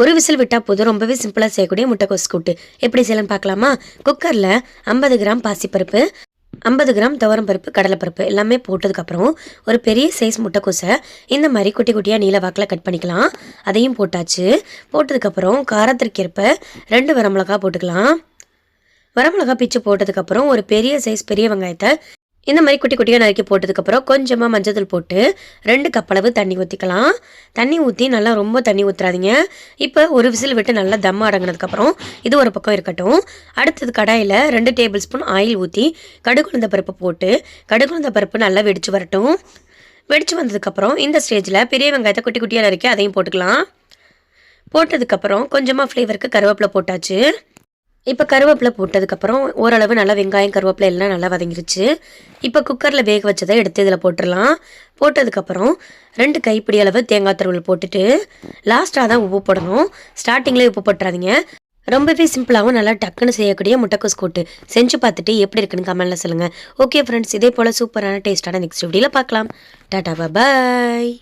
ஒரு விசில் விட்டால் போதும். ரொம்பவே சிம்பிளாக செய்யக்கூடிய முட்டைக்கோஸ் கூட்டு. எப்படி செய்யலாம் பார்க்கலாமா? குக்கரில் ஐம்பது கிராம் பாசிப்பருப்பு ஐம்பது கிராம் துவரம் பருப்பு கடலைப்பருப்பு எல்லாமே போட்டதுக்கப்புறம் ஒரு பெரிய சைஸ் முட்டைக்கோஸை இந்த மாதிரி குட்டி குட்டியாக நீல வாக்கில் கட் பண்ணிக்கலாம். அதையும் போட்டாச்சு. போட்டதுக்கப்புறம் காரத்திற்கேற்ப ரெண்டு வரமிளகா போட்டுக்கலாம். வரமிளகா பிச்சு போட்டதுக்கப்புறம் ஒரு பெரிய சைஸ் பெரிய வெங்காயத்தை இந்த மாதிரி குட்டி குட்டியாக நறுக்கி போட்டதுக்கப்புறம் கொஞ்சமாக மஞ்சள் போட்டு ரெண்டு கப் அளவு தண்ணி ஊற்றிக்கலாம் தண்ணி ஊற்றி நல்லா ரொம்ப தண்ணி ஊற்றுறாதீங்க இப்போ ஒரு விசில் விட்டு நல்லா தம் அடங்கினதுக்கப்புறம் இது ஒரு பக்கம் இருக்கட்டும். அடுத்தது கடாயில் ரெண்டு டேபிள் ஸ்பூன் ஆயில் ஊற்றி கடுகுழுந்த பருப்பு போட்டு கடுகுழுந்த பருப்பு நல்லா வெடிச்சு வரட்டும். வெடிச்சு வந்ததுக்கப்புறம் இந்த ஸ்டேஜில் பெரிய வெங்காயத்தை குட்டி குட்டியாக நறுக்கி அதையும் போட்டுக்கலாம். போட்டதுக்கப்புறம் கொஞ்சமாக ஃப்ளேவருக்கு கருவேப்பிலை போட்டாச்சு. இப்போ கருவேப்பிலை போட்டதுக்கப்புறம் ஓரளவு நல்லா வெங்காயம் கருவேப்பிலை எல்லாம் நல்லா வதங்கிருச்சு. இப்போ குக்கரில் வேக வச்சதை எடுத்து இதில் போட்டுடலாம். போட்டதுக்கப்புறம் ரெண்டு கைப்பிடி அளவு தேங்காய் துருவல் போட்டுட்டு லாஸ்ட்டாக தான் உப்பு போடணும். ஸ்டார்டிங்லேயே உப்பு போட்டுறாதீங்க. ரொம்பவே சிம்பிளாகவும் நல்லா டக்குன்னு செய்யக்கூடிய முட்டைக்கோஸ் கூட்டு. செஞ்சு பார்த்துட்டு எப்படி இருக்குன்னு கமெண்ட்டில் சொல்லுங்கள் ஓகே ஃப்ரெண்ட்ஸ் இதே போல் சூப்பரான டேஸ்ட்டான நெக்ஸ்ட் வீடியோவில் பார்க்கலாம். டாடா பாய்